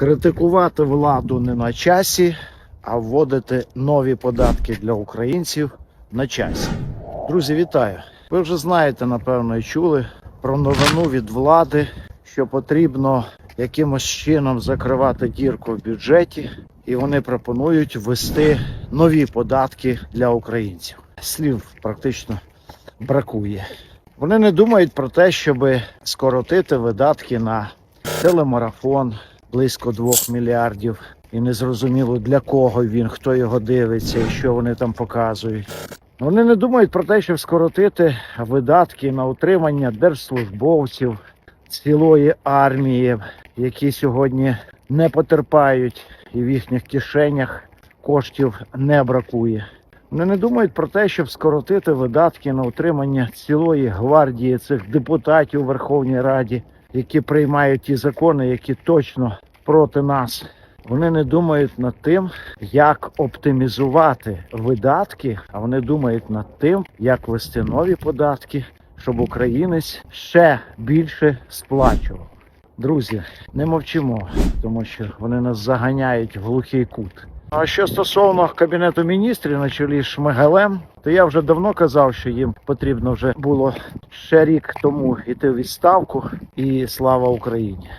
Критикувати владу не на часі, а вводити нові податки для українців на часі. Друзі, вітаю! Ви вже знаєте, напевно, і чули про новину від влади, що потрібно якимось чином закривати дірку в бюджеті, і вони пропонують ввести нові податки для українців. Слів практично бракує. Вони не думають про те, щоб скоротити видатки на телемарафон близько 2 мільярдів. І не зрозуміло для кого він, хто його дивиться і що вони там показують. Вони не думають про те, щоб скоротити видатки на утримання держслужбовців цілої армії, які сьогодні не потерпають, і в їхніх кишенях коштів не бракує. Вони не думають про те, щоб скоротити видатки на утримання цілої гвардії цих депутатів у Верховній Раді, які приймають ті закони, які точно проти нас. Вони не думають над тим, як оптимізувати видатки, а вони думають над тим, як ввести нові податки, щоб українець ще більше сплачував. Друзі, не мовчимо, тому що вони нас заганяють в глухий кут. А що стосовно кабінету міністрів на чолі з Шмигалем, то я вже давно казав, що їм потрібно вже було ще рік тому йти в відставку. І слава Україні!